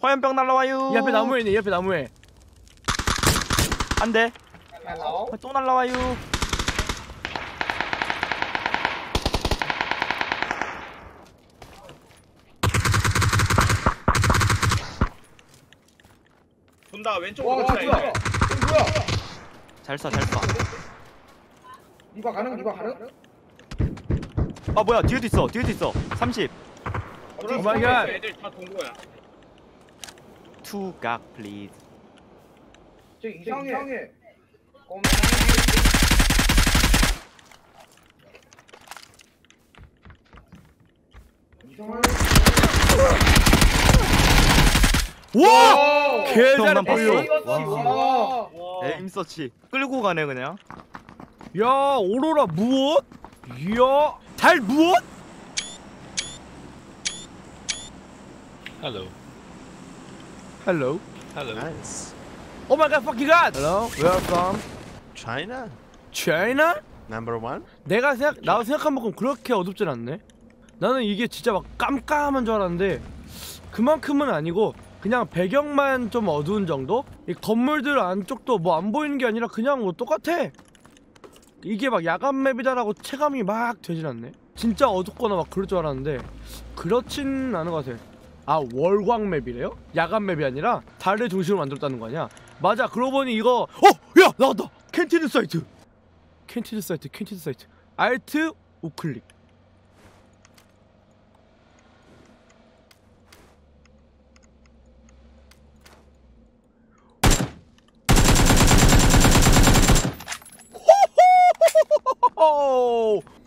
화염병 날라와요. 이 앞에 나무에 있네. 이 앞에 나무에. 안 돼. 아, 또 날라와요. 돈다 왼쪽으로 돈다 뭐야 잘 쏴, 잘 쏴. 이봐 가능 이봐 가능 아 뭐야? 뒤에도 있어. 뒤에도 있어. 30. 오마이갓. 애들 다 돈 거야 투각 플리즈. 저 이상해. 이상해. 이상해. 와! 개잘 보여? 와. 에임 서치. 끌고 가네 그냥. 야 오로라 무엇? 이야 잘 무엇? Hello. Hello Hello. Nice. Oh my god fucking god Hello Where are you from? China? China? Number one? 내가 생각 나도 생각한 만큼 그렇게 어둡진 않네. 나는 이게 진짜 막 깜깜한 줄 알았는데 그만큼은 아니고 그냥 배경만 좀 어두운 정도? 이 건물들 안쪽도 뭐 안 보이는 게 아니라 그냥 뭐 똑같아. 이게 막 야간 맵이다라고 체감이 막 되진 않네. 진짜 어둡거나 막 그럴 줄 알았는데 그렇진 않은 것 같아. 아 월광 맵이래요? 야간 맵이 아니라 달을 중심으로 만들었다는 거 아니야? 맞아. 그러고 보니 이거 어! 야 나왔다. 캔티드 사이트. 캔티드 사이트 캔티드 사이트 알트 우클릭!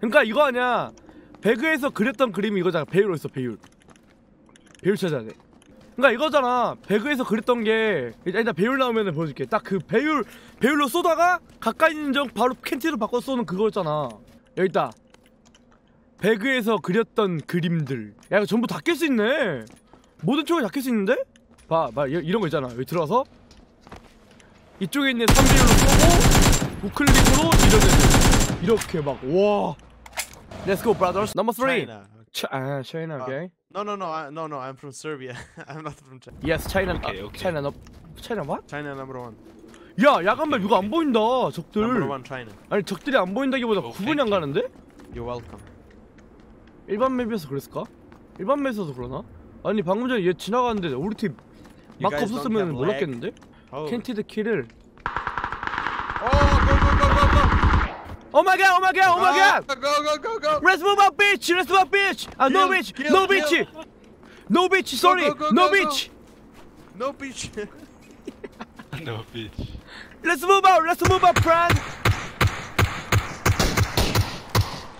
그러니까 이거 아니야 배그에서 그렸던 그림이 이거잖아 배율로 있어 배율 배율 찾아야 돼 그러니까 이거잖아. 배그에서 그렸던 게 일단, 배율 나오면 보여줄게. 딱 그 배율 배율로 쏘다가 가까이 있는 적 바로 캔티로 바꿔 쏘는 그거였잖아. 여기 있다. 배그에서 그렸던 그림들. 야 이거 전부 다 깰 수 있네. 모든 총이 다깰 수 있는데? 봐 봐. 이런 거 있잖아. 여기 들어가서. 이쪽에 있는 3배율로 쏘고 우클릭으로 애들 이렇게 막와. Let's go brothers. Number 3 China. 차, 아, China, 아. okay? No, no, no, I, no, no. I'm from Serbia. I'm not from China. Yes, China. Okay, 아, okay. China, 너 China what? China number one. 야, 야간발 이거 안 보인다. 적들. Number one, China. 아니, 적들이 안 보인다기보다 Oh, 구분이 안. 가는데? You're welcome. 일반 맵이어서 그랬을까? 일반 맵에서도 그러나? 아니, 방금 전에 얘 지나가는데 우리 팀 마크 없었으면 몰랐겠는데? Oh. 캔티드 킬을 Oh, go, go, go, go, go. 오 마이 갓, 오 마이 갓, 오 마이 갓! Go, go, go, go. Let's move up, bitch! Let's move up, bitch! 아, no Kill, bitch! kill, No kill. bitch! No bitch, sorry! go, go, No go, go. bitch! No bitch. no bitch. Let's move up, let's move up, friend!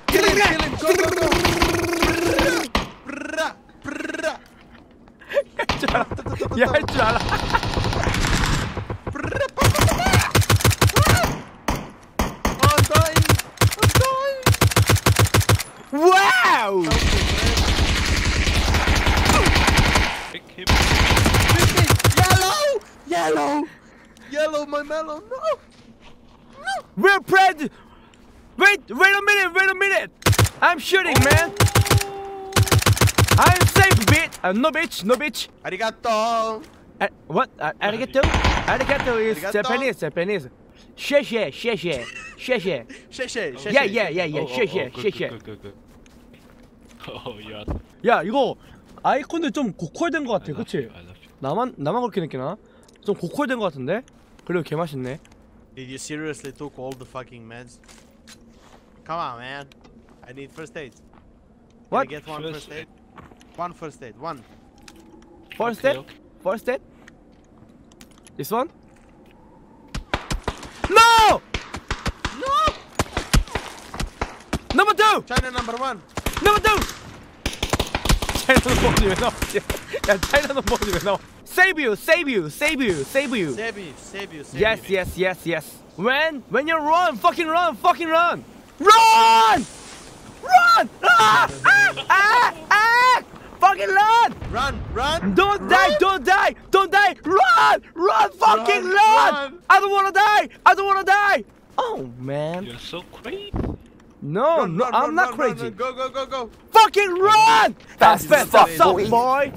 kill him, kill him. Go, go, go. Brrrra, brrrra, 얘할 줄 알아. brrrra, pa, pa, pa, pa. I'm dying. I'm dying. 와우! Pick him. Yellow! Yellow! Yellow, my mellow, no! No! We're Brad! Wait, wait a minute, wait a minute! I'm shooting, oh. man! I'm safe, bitch! Uh, no, bitch, no, bitch! Arigato! Uh, what? Uh, arigato? Arigato is arigato. Japanese, Japanese. Sheshe, sheshe, sheshe. Sheshe, sheshe. Yeah, yeah, yeah, yeah, sheshe, oh, oh, sheshe. Oh yeah. 야, 이거 아이콘들 좀 고퀄된 것 같아, 그치? 나만, 나만 그렇게 느끼나? 좀 고퀄된 것 같은데? 그리고 개 맛있네. Did you seriously took all the fucking meds? Come on, man. I need first aid. Can I What? get one First first aid? One first aid, one. First Okay, step, okay. first step. This one? No! No! Number two! China number one. Number two! 차이나는 뭐지 왜 나왔지? Save you, save you, save you, save you. Save you, save you, save yes, you. Yes, yes, yes, yes. When? When you run, fucking run, fucking run. Run! Run! Ah! Ah! Ah! ah! Fucking run! Run, run! Don't run. die, don't die, don't die! Run! Run, fucking run! run. run. I don't wanna die! I don't wanna die! Oh, man. You're so crazy. No, run, no, run, I'm run, not run, crazy. Run. Go, go, go, go. Fucking run! Fast, fast, fast, boy. boy.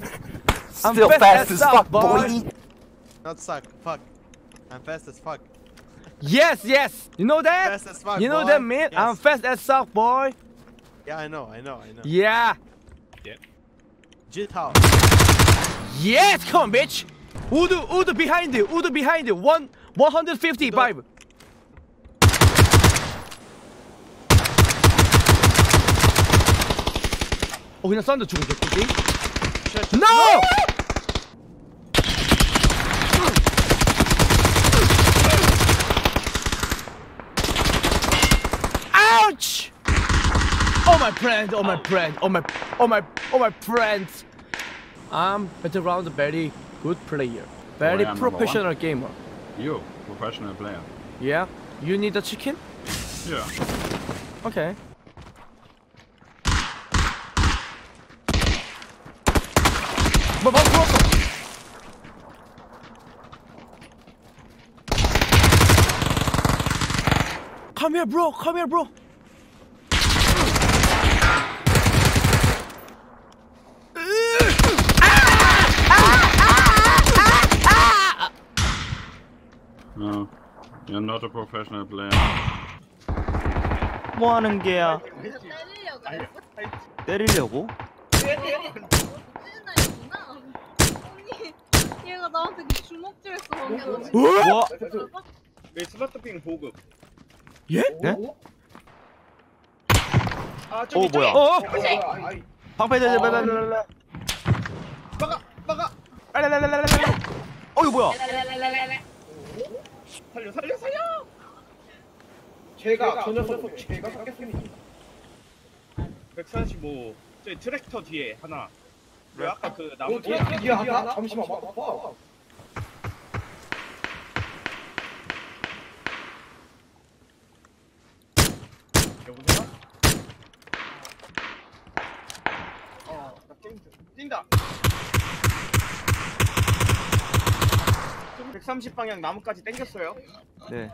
I'm Still fast fast as as fuck, fuck, boy. boy. Not suck. Fuck. I'm fast as fuck. Yes, yes. You know that? Fast as fuck. you know boy. that, man? Yes. I'm fast as fuck, boy. Yeah, I know. I know. I know. Yeah. Jit how? Yes, come on, bitch. Wood, wood behind you. Wood behind you. One, 155. 어 그냥 사운드 죽은 개꿀 No! Ouch! friend, oh my friend, oh my, oh my, oh my friends. I'm better very good player, very oh, yeah, professional gamer. You, professional player. Yeah, you need a chicken? Yeah. Okay. Come here, bro. Come here, bro. You're not a professional player. 뭐 하는 게야? 때리려고 얘가 나한테 주먹질했어 방금. 뭐? 왜 스마트핑 보급? 예? 네? 아어 저기 뭐야? 어? 아이 방패 대대 빨빨빨빨. 막아 막아 빨빨빨빨빨. 어 이거 뭐야? 살려 살려 살려. 제가 저 녀석 제가 샀겠습니다 145 저기 트랙터 뒤에 하나. 왜 아까 그 나무 뭐 뒤에 뒤에 뒤에 하나? 잠시만 봐 봐. 여보세요? 어나 게임 뛴다. 130 방향 나무까지 당겼어요. 네.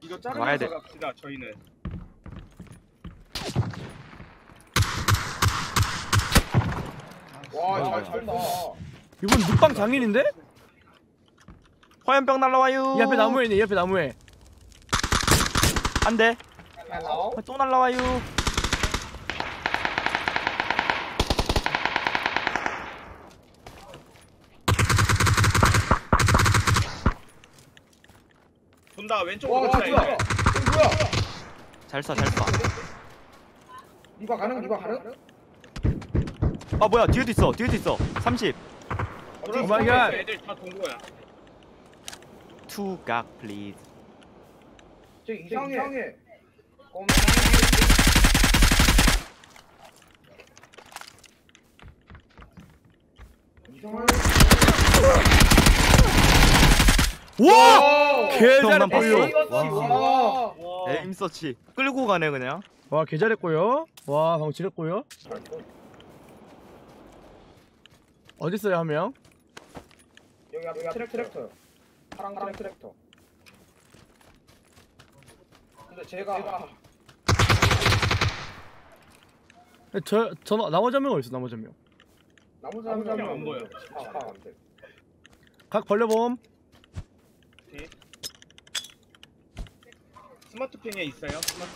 이거 와야 자르면서 돼. 갑시다 저희는. 와잘 쏜다 이분 눕방 장인인데? 화염병 날라와요. 이 앞에 나무에 있네. 이 앞에 나무에. 안 돼. 아, 또 날라와요. 돈다 왼쪽으로 와 돈다 뭐야 이제. 이거 뭐야 잘 쏴, 잘 쏴. 리바 가능 리바 가능? 아 뭐야? 뒤에도 있어. 뒤에도 있어. 30. 돌아서 오 마이 갓. 애들 다 동거야. 투각 플리즈. 저 이상해 꼼 이상해 와! 개 형만 잘했고요. 봤어? 와 와. 에임 서치. 끌고 가네 그냥. 와, 개 잘했고요. 와, 방금 지렸고요. 어디 있어요, 한 명? 여기 앞에 트랙 트랙터 파랑 트랙 트랙터 근데 제가 저, 저, 나머지 한 명은 어디 있어, 나머지 한 명. 나머지 한 한명 명은 안 보여. 아, 아. 각 벌려봄. 스마트핑에 있어요. 스마트.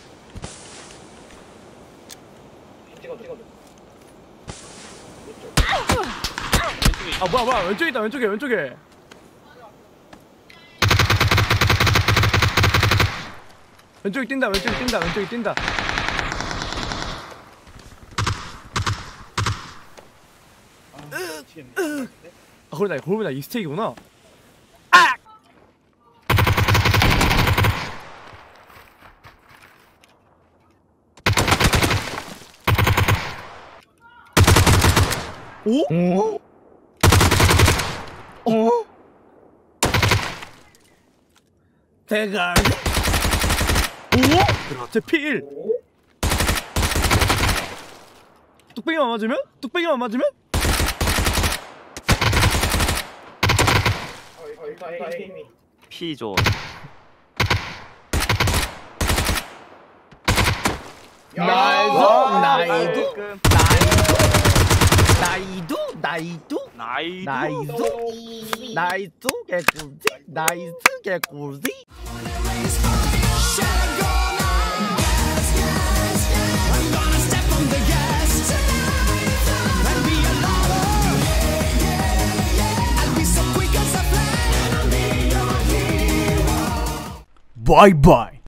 찍어 찍어 왼쪽에 아, 뭐야, 뭐야. 왼쪽에 있다, 왼쪽에, 왼쪽에. 왼쪽에 뛴다, 왼쪽에 뛴다, 왼쪽에 뛴다. 미치겠네. 아, 그러다, 그러다 이 스테이크구나. 오? 오? 오? 대갈. 오? 제 필. 뚝배기만 맞으면? 뚝배기만 맞으면? 어, 피존. 나이도, 나이도, 깔끔. 나이도, 나이도, 나이도 나이스 나이스 개꿀지? 나이스 개꿀지? Bye bye.